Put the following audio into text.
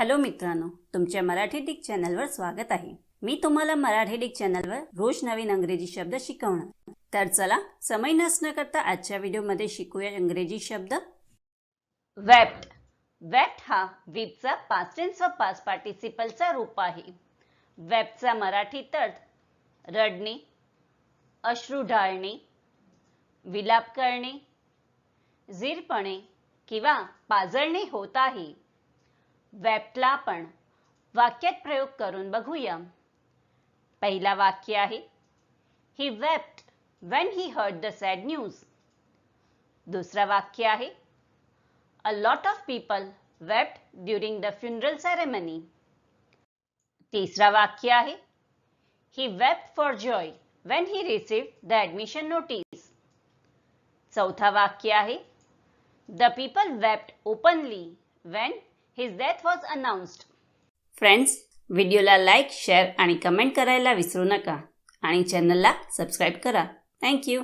Hello मित्रांनो तुमच्या Marathi Dick चॅनलवर स्वागत आहे. मी तुम्हाला मराठी डिक चॅनलवर रोज नवीन अंग्रेजी शब्द शिकवणार. तर चला समय नसणं करता आजच्या व्हिडिओमध्ये शिकूया इंग्रजी शब्द. वेप्ट वेप्ट हा वीपचा पास्ट टेन्स व पास पार्टिसिपलचा रूप आहे. वेप्टचा मराठी तट रडणे अश्रू ढाळणे विलाप करणे झिरपणे किंवा पाजळणे होत आहे. आपण वाक्यात प्रयोग करून बघूया. पहिला वाक्य आहे he wept when he heard the sad news दुसरा वाक्य आहे a lot of people wept during the funeral ceremony तिसरा वाक्य आहे he wept for joy when he received the admission notice चौथा वाक्य आहे the people wept openly when his death was announced friends व्हिडिओला लाईक शेअर आणि comment करायला विसरू नका. आणि चॅनलला सबस्क्राईब करा. थँक्यू